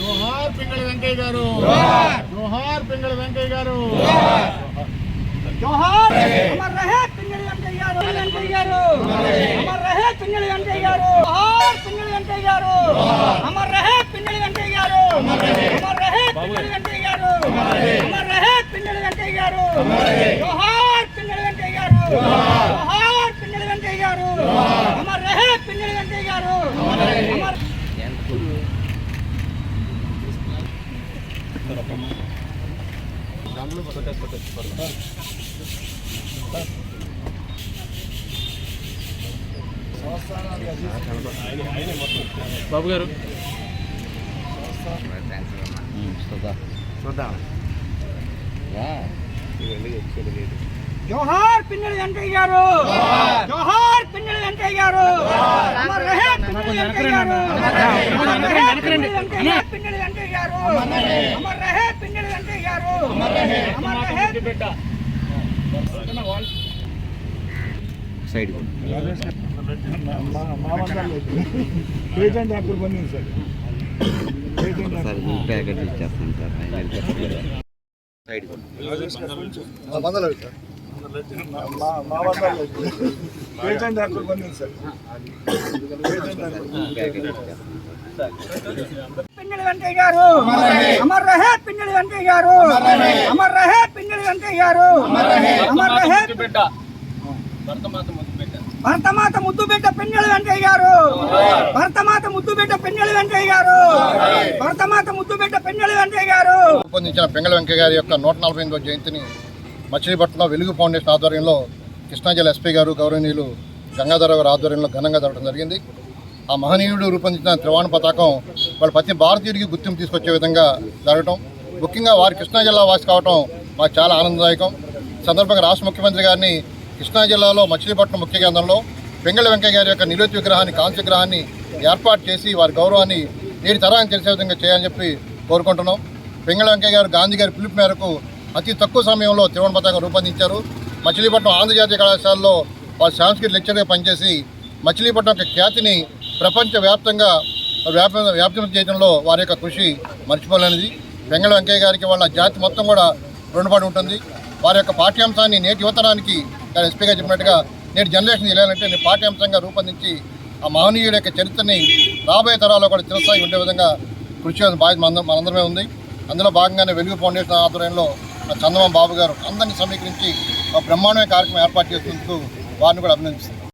జోహార్ పింగళి వెంకయ్య గారు. జోహార్! పింగళి వెంకయ్య గారు. జోహార్ పిన్నెల వెంకయ్య గారు. జోహార్ పిన్నెల వెంకయ్య గారు అమర్ రహే పిన్నెల వెంకయ్య గారు అమర్ బాబు గారు జోహార్ పిన్నెల వెంకయ్య గారు జోహార్ పిన్నెల రహే పిన్నెల వెంకయ్య గారు! అమర్ రహే పిన్నెల వెంకయ్య గారు! అమర్ రహే పిన్నెల వెంకయ్య గారు! అమర్ రహే! సైడ్ సార్ ప్యాకెట్ ఇచ్చేస్తాను సార్. పిన్నెల వెంకయ్య గారు. అమర్ రహే పిన్నెల వెంకయ్య గారు. అమర్ రహే పిన్నెల వెంకయ్య గారు. అమర్ రహే. భరతమాత ముద్దు బిడ్డ పిన్నెల వెంకయ్య గారు. భరతమాత ముద్దు బిడ్డ పిన్నెల వెంకయ్య గారు. భరతమాత ముద్దు బిడ్డ పిన్నెల వెంకయ్య గారు. రూపొందించిన పెంగళ వెంకయ్య గారి యొక్క నూట నలభై ఎనిమిదో జయంతిని మచిలీపట్నం వెలుగు ఫౌండేషన్ ఆధ్వర్యంలో కృష్ణా జిల్లా ఎస్పీ గారు గౌరవనీయులు గంగాధర గారి ఆధ్వర్యంలో ఘనంగా జరగడం జరిగింది. ఆ మహనీయుడు రూపొందించిన త్రివాణ పతాకం వాళ్ళ ప్రతి భారతీయుడికి గుర్తింపు తీసుకొచ్చే విధంగా జరగటం ముఖ్యంగా వారి కృష్ణా జిల్లా వాసి కావటం మాకు చాలా ఆనందదాయకం. సందర్భంగా రాష్ట్ర ముఖ్యమంత్రి గారిని కృష్ణా జిల్లాలో మచిలీపట్నం ముఖ్య కేంద్రంలో వెంగళ వెంకయ్య గారి యొక్క నిరుతి విగ్రహాన్ని కాంస్య విగ్రహాన్ని ఏర్పాటు చేసి వారి గౌరవాన్ని నేటి తరానికి తెలిసే విధంగా చేయాలని చెప్పి కోరుకుంటున్నాం. వెంగళ వెంకయ్య గారు గాంధీ గారి పిలుపు మేరకు అతి తక్కువ సమయంలో త్రివణ పతాకం రూపొందించారు. మచిలీపట్నం ఆంధ్రజాతీయ కళాశాలలో వారు సాంస్కృతిక లెక్చర్గా పనిచేసి మచిలీపట్నం యొక్క ఖ్యాతిని ప్రపంచవ్యాప్తంగా వ్యాప వ్యాప్తం చేయడంలో వారి యొక్క కృషి మర్చిపోలేనిది. వెంగళ వెంకయ్య గారికి వాళ్ళ జాతి మొత్తం కూడా రుణపడి ఉంటుంది. వారి యొక్క పాఠ్యాంశాన్ని నేటి యువతరానికి కానీ ఎస్పీగా చెప్పినట్టుగా నేటి జనరేషన్ తెలియాలంటే నేను పాఠ్యాంశంగా రూపొందించి ఆ మహనీయుడి యొక్క చరిత్రని రాబోయే తరాల్లో కూడా చిరస్థాయి ఉండే విధంగా కృషి బాధ్యత మన మనందరమే ఉంది. అందులో భాగంగానే వెలుగు ఫౌండేషన్ ఆధ్వర్యంలో మా చందమామ బాబు గారు అందరినీ సమీకరించి ఒక బ్రహ్మాండమైన కార్యక్రమం ఏర్పాటు చేసినందుకు వారిని కూడా అభినందిస్తున్నాను.